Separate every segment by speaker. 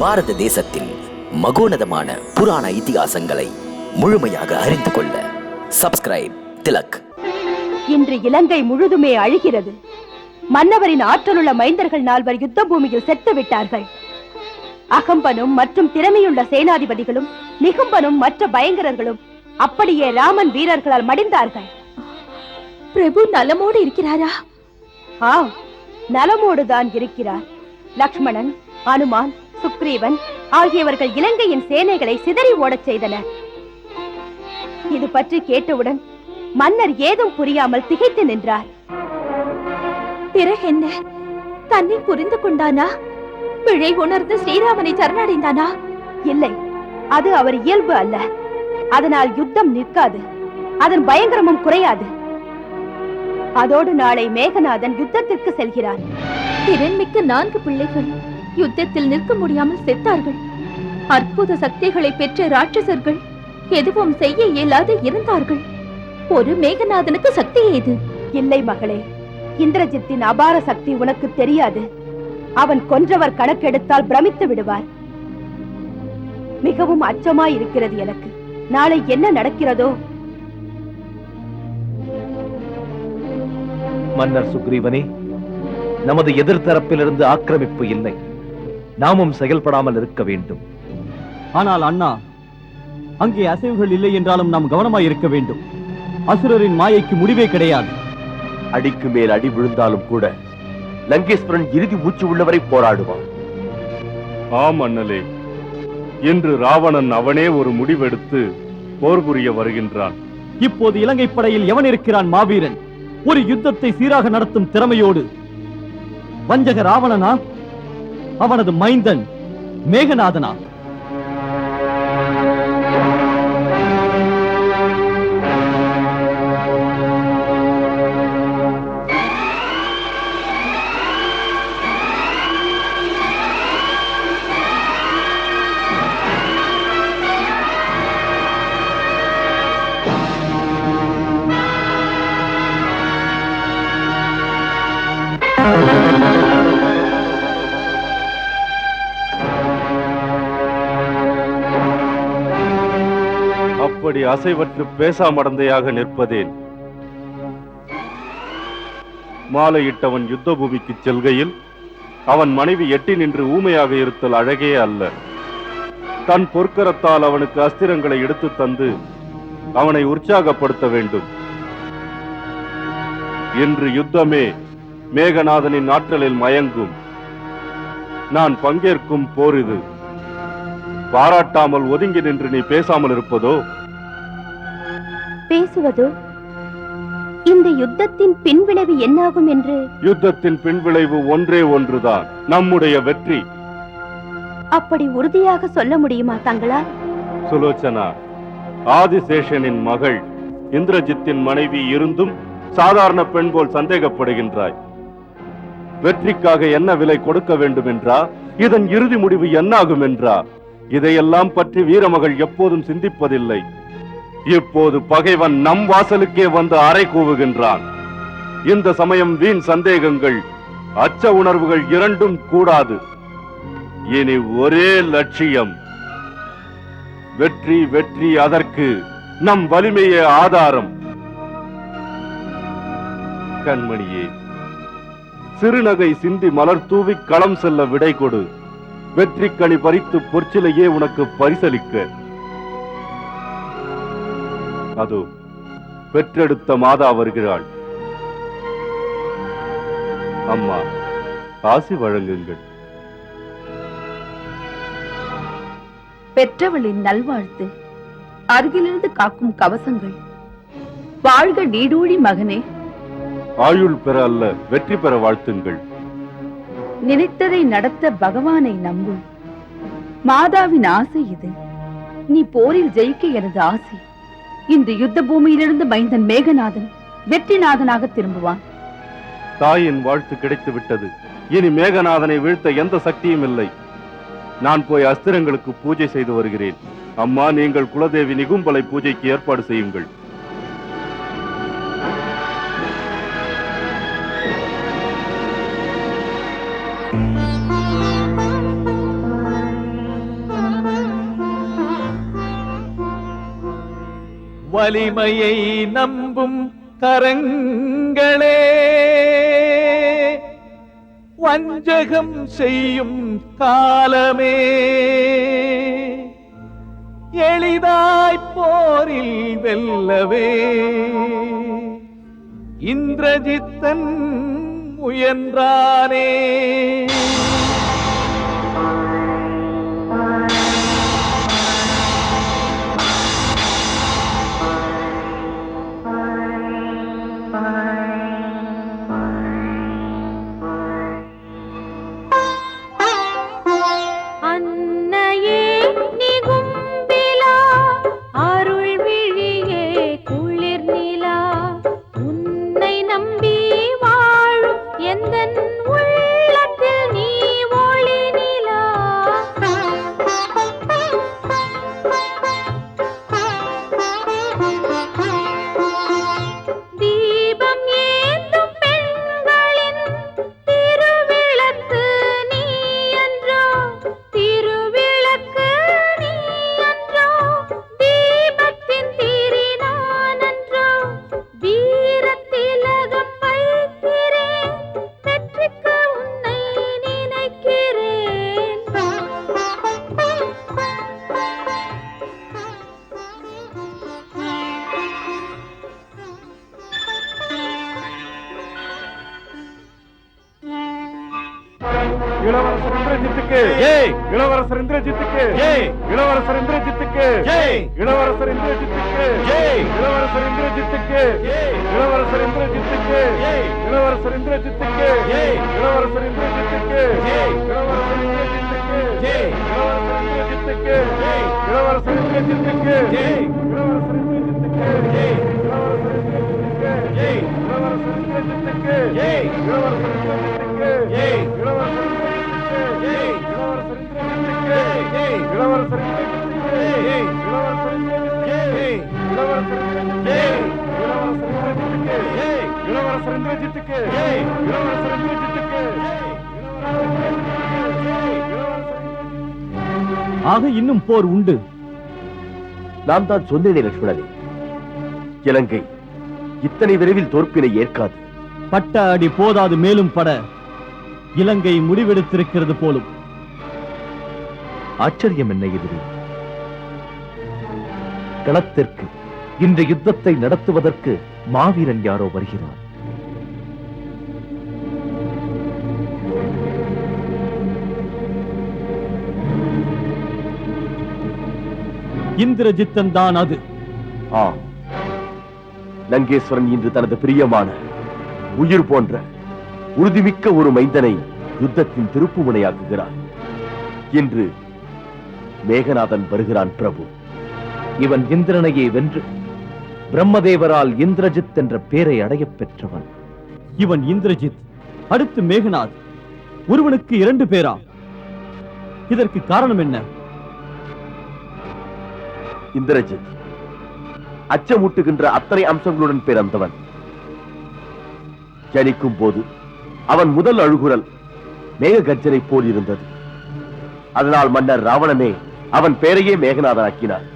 Speaker 1: பாரத தேசத்தின் மகோனதமான புராண இதிகாசங்களை முழுமையாக அறிந்து கொள்ள சப்ஸ்கிரைப் திலக்.
Speaker 2: இன்று இலங்கை முழுதுமே அழுகிறது. மன்னவரின் ஆற்றலுள்ள மைந்தர்கள் நால்வர் யுத்த பூமியில் செத்து விட்டார்கள். அகம்பனும் மற்றும் திறமையுள்ள சேனாதிபதிகளும் நிகும்பனும் மற்ற பயங்கரர்களும் அப்படியே ராமன் வீரர்களால் மடிந்தார்கள்.
Speaker 3: பிரபு நலமோடு இருக்கிறாரா?
Speaker 2: ஆ நலமோடு தான் இருக்கிறார். லக்ஷ்மணன் அனுமான் சுக்ரீவன் ஆகியவர்கள் இலங்கையின் சேனைகளை சிதறி ஓடச் செய்தனர். இது பற்றி கேட்டவுடன் மன்னர் ஏதும் புரியாமல் திகைத்து நின்றார்.
Speaker 3: பிறகு என்ன தன்னை புரிந்து கொண்டானா? பிழை உணர்ந்து ஸ்ரீராமனை சரணடைந்தானா?
Speaker 2: இல்லை அது அவர் இயல்பு அல்ல. அதனால் யுத்தம் நிற்காது. அதன் பயங்கரமும் குறையாது. அதோடு நாளை மேகநாதன் யுத்தத்திற்கு செல்கிறார்.
Speaker 3: திறன்மிக்க நான்கு பிள்ளைகள். யுத்தத்தில் நிற்க முடியாமல் செத்தார்கள். அற்புத சக்திகளை பெற்ற ராட்சசர்கள் எதுவும் செய்ய இயலாது இருந்தார்கள். ஒரு மேகநாதனுக்கு சக்தி ஏது?
Speaker 2: இல்லை மகளே இந்திரஜித்தின் அபார சக்தி உனக்கு தெரியாது. அவன் கொன்றவர் கணக்கெடுத்தால் பிரமித்து விடுவார். மிகவும் அச்சமாய் இருக்கிறது எனக்கு. நாளை என்ன நடக்கிறதோ?
Speaker 4: மன்னர் சுக்ரீவனே நமது எதிர்த்தரப்பிலிருந்து ஆக்கிரமிப்பு இல்லை. நாமும் செயல்படாமல் இருக்க வேண்டும்.
Speaker 5: ஆனால் அண்ணா அங்கே அசைவுகள் இல்லை என்றாலும் நாம் கவனமாய் இருக்க வேண்டும். அசுரரின் மாயைக்கு முடிவே கிடையாது.
Speaker 4: அடிக்கு மேல் அடி விழுந்தாலும் கூட லங்கேஸ்வரன் இறுதி மூச்சு உள்ளவரை போராடுவான்.
Speaker 6: ஆம் அண்ணலே இன்று ராவணன் அவனே ஒரு முடிவெடுத்து போர் புரிய வருகின்றான்.
Speaker 5: இப்போது இலங்கை படையில் எவன் இருக்கிறான் மாவீரன்? ஒரு யுத்தத்தை சீராக நடத்தும் திறமையோடு. வஞ்சக ராவணனா? அவனது மைந்தன் மேகநாதனா
Speaker 6: அப்படி அசைவற்று பேசாமடந்தையாக நிற்பதேன். மாலையிட்டவன் யுத்த பூமிக்கு செல்கையில் அவன் மனைவி எட்டி நின்று ஊமையாக இருத்தல் அழகே அல்ல. தன் பொற்கரத்தால் அவனுக்கு அஸ்திரங்களை எடுத்து தந்து அவனை உற்சாகப்படுத்த வேண்டும். இன்று யுத்தமே மேகநாதனின் ஆற்றலில் மயங்கும். நான் பங்கேற்கும் போர் இது. பாராட்டாமல் ஒதுங்கி நின்று நீ பேசாமல் இருப்பதோ?
Speaker 2: பேசுவதோ? இந்த யுத்தத்தின் பின்விளைவு என்னாகும் என்று?
Speaker 6: யுத்தத்தின் பின்விளைவு ஒன்றே ஒன்றுதான் நம்முடைய வெற்றி.
Speaker 2: அப்படி உறுதியாக சொல்ல முடியுமா தங்களால்
Speaker 6: சுலோச்சனா ஆதிசேஷனின் மகள் இந்திரஜித்தின் மனைவி இருந்தும் சாதாரண பெண் போல் சந்தேகப்படுகின்றாய். வெற்றிக்காக என்ன விலை கொடுக்க வேண்டும் என்றா இதன் இறுதி முடிவு என்னாகும் என்றா? இதையெல்லாம் பற்றி வீரமகள் எப்போதும் சிந்திப்பதில்லை. இப்போது பகைவன் நம் வாசலுக்கே வந்து அறை கூவுகின்றான். இந்த சமயம் வீண் சந்தேகங்கள் அச்ச உணர்வுகள் இரண்டும் கூடாது. இனி ஒரே லட்சியம். வெற்றி வெற்றி அதற்கு நம் வலிமையே ஆதாரம். கண்மணியே சிறுநகை சிந்தி மலர் தூவி களம் செல்ல விடை கொடு. வெற்றி கனி பறித்து பொற்சிலையே உனக்கு பரிசளிக்க. அதோ பெற்றெடுத்த மாதா வருகிறாள். அம்மா ஆசி வழங்குங்கள்.
Speaker 3: பெற்றவளின் நல்வாழ்த்து அருகிலிருந்து காக்கும் கவசங்கள். வாழ்க நீடூழி மகனே.
Speaker 6: ஆயுள் பெற அல்ல வெற்றி பெற வாழ்த்துங்கள்.
Speaker 3: நினைத்ததை நடத்த பகவானை நம்பு. மாதாவின் ஆசை இது. நீ போரில் ஜெயிக்க எனது ஆசை. இன்று யுத்த பூமியிலிருந்து மைந்தன் மேகநாதன் வெற்றிநாதனாக திரும்புவான்.
Speaker 6: தாயின் வாழ்த்து கிடைத்து விட்டது. இனி மேகநாதனை வீழ்த்த எந்த சக்தியும் இல்லை. நான் போய் அஸ்திரங்களுக்கு பூஜை செய்து வருகிறேன். அம்மா நீங்கள் குலதேவி நிகும்பலை பூஜைக்கு ஏற்பாடு செய்யுங்கள்.
Speaker 7: வலிமையை நம்பும் கரங்களே. வஞ்சகம் செய்யும் காலமே. எளிதாய் போரில் வெல்லவே. இந்திரஜித்தன் முயன்றானே.
Speaker 6: இளவரசர் இந்திரஜித்துக்கு இளவரசர் இந்திரஜித்துக்கு இளவரசர் இந்திரஜித்துக்கு இளவரசர் இந்திரஜித்துக்கு இளவரசர் இந்திரஜித்துக்கு இளவரசர் இந்திரஜித்துக்கு இளவரசர் இந்திரஜித்துக்கு இளவரசர் இந்திரஜித்துக்கு இளவரசர் இந்திரஜித்துக்கு இளவரசர் இந்திரஜித்துக்கு இளவரசர் இந்திரஜித்துக்கு
Speaker 5: ஆக இன்னும் போர் உண்டு.
Speaker 4: நான் தான் சொன்னேனே லட்சுமணனே. இலங்கை இத்தனை விரைவில் தோற்பினை ஏற்காது.
Speaker 5: பட்ட அடி போதாது மேலும் பட இலங்கை முடிவெடுத்திருக்கிறது போலும்.
Speaker 4: ஆச்சரியம் என்ன எதிரி? களத்திற்கு இந்த யுத்தத்தை நடத்துவதற்கு மாவீரன் யாரோ வருகிறார்.
Speaker 5: இந்திரஜித்தன் தான் அது.
Speaker 4: லங்கேஸ்வரன் இன்று தனது பிரியமான உயிர் போன்ற உறுதிமிக்க ஒரு மைந்தனை யுத்தத்தின் திருப்புமுனையாக்குகிறார். இன்று மேகநாதன் வருகிறான் பிரபு. இவன் இந்திரனையே வென்று பிரம்மதேவரால் இந்திரஜித் என்ற பெயரை அடையப் பெற்றவன்.
Speaker 5: இவன் இந்திரஜித் அடுத்து மேகநாத். ஒருவனுக்கு இரண்டு பேரா? இதற்கு காரணம் என்ன?
Speaker 4: இந்திரஜித். அச்சமூட்டுகின்ற அத்தனை அம்சங்களுடன் பிறந்தவன். ஜனிக்கும் போது அவன் முதல் அழுகுரல் மேக கர்ஜனை போல் இருந்தது. அதனால் மன்னர் ராவணனே அவன் பெயரையே மேகநாதனாக்கினார்.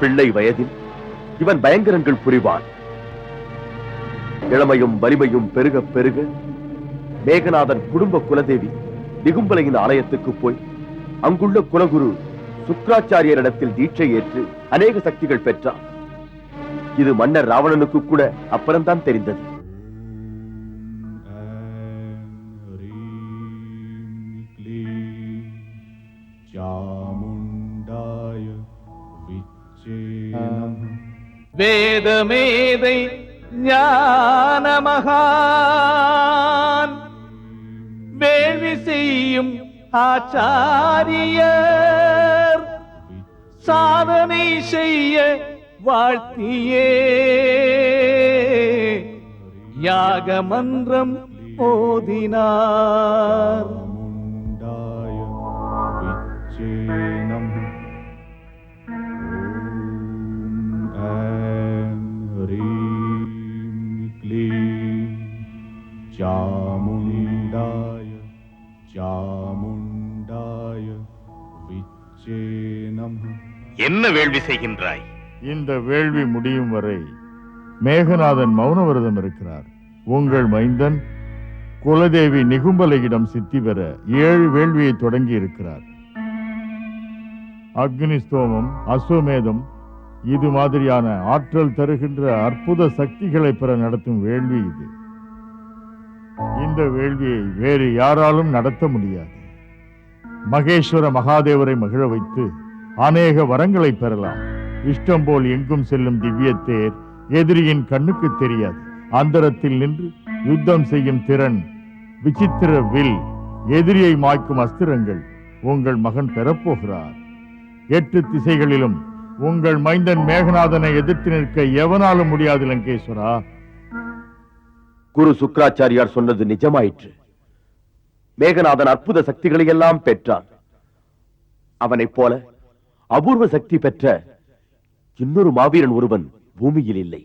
Speaker 4: பிள்ளை வயதில் இவன் பயங்கரங்கள் புரிவான். இளமையும் வலிமையும் பெருக பெருக மேகநாதன் குடும்ப குலதேவி நிகும்பலையின் ஆலயத்துக்கு போய் அங்குள்ள குலகுரு சுக்கராச்சாரியரிடத்தில் தீட்சை ஏற்று அநேக சக்திகள் பெற்றார் இது மன்னர் ராவணனுக்கு கூட அப்புறம்தான் தெரிந்தது.
Speaker 7: வேதமேதை ஞானமகான் வேள்வி செய்யும் ஆச்சாரியர். சாதனை செய்ய வாழ்த்தியே யாக மன்றம் ஓதினார்
Speaker 8: चामुण्डाय चामुण्डाय विच्चे नमः என்ன வேள்வி செய்கின்றாய்?
Speaker 9: இந்த வேள்வி முடியும் வரை மேகநாதன் மௌன விரதம் இருக்கிறார். உங்கள் மைந்தன் குலதேவி நிகும்பலையிடம் சித்தி பெற ஏழு வேள்வியை தொடங்கி இருக்கிறார். அக்னிஸ்தோமம் அஸ்வமேதம் இது மாதிரியான ஆற்றல் தருகின்ற அற்புத சக்திகளை பெற நடத்தும் வேள்வி இது. இந்த வேள்வியை வேறு யாராலும் நடத்த முடியாது. மகேஸ்வர மகாதேவரை மகிழ வைத்து அநேக வரங்களை பெறலாம். இஷ்டம் போல் எங்கும் செல்லும் திவ்ய தேர் எதிரியின் கண்ணுக்கு தெரியாது. அந்தரத்தில் நின்று யுத்தம் செய்யும் திறன் விசித்திர வில் எதிரியை மாய்க்கும் அஸ்திரங்கள் உங்கள் மகன் பெறப்போகிறார். எட்டு திசைகளிலும் உங்கள் மைந்தன் மேகநாதனை எதிர்த்து நிற்க எவனாலும் முடியாது லங்கேஸ்வரா?
Speaker 4: குரு சுக்கராச்சாரியார் சொன்னது நிஜமாயிற்று. மேகநாதன் அற்புத சக்திகளை எல்லாம் பெற்றான். அவனைப் போல அபூர்வ சக்தி பெற்ற இன்னொரு மாவீரன் ஒருவன் பூமியில் இல்லை.